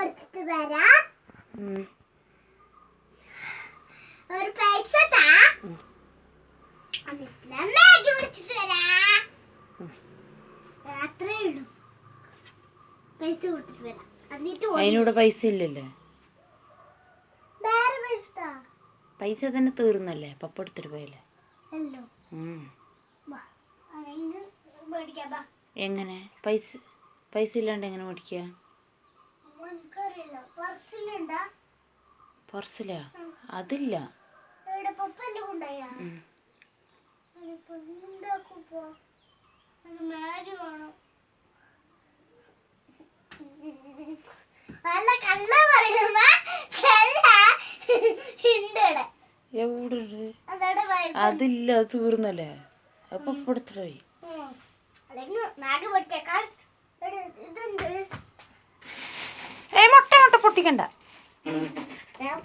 കൊടുത്തിട്ട് വരാം. ഒരു പൈസ താ. മാഗി പിടിച്ചിട്ട് വരാ. അത്രേ ഉള്ളൂ. പൈസ കൊടുത്തിട്ട് വരാം. എന്നിട്ട്. അതിനൂടെ പൈസ ഇല്ലല്ലേ. വേറെ പൈസ പൈസ തന്നെ തീർന്നല്ലേ? പപ്പ എടുത്തിട്ട് പോയല്ലേ? എങ്ങനെ? പൈസ പൈസ ഇല്ലാണ്ട് എങ്ങനെ മേടിക്കുക? പർസിലാ? അതില്ല. മാഗി അതില്ല അത് തീർന്നല്ലേ? അപ്പൊ എടുത്തിട്ട് പോയി. അല്ലെങ്കിൽ പൊട്ടിയേക്കാൾ പൊട്ടിക്കണ്ട. ഞാൻ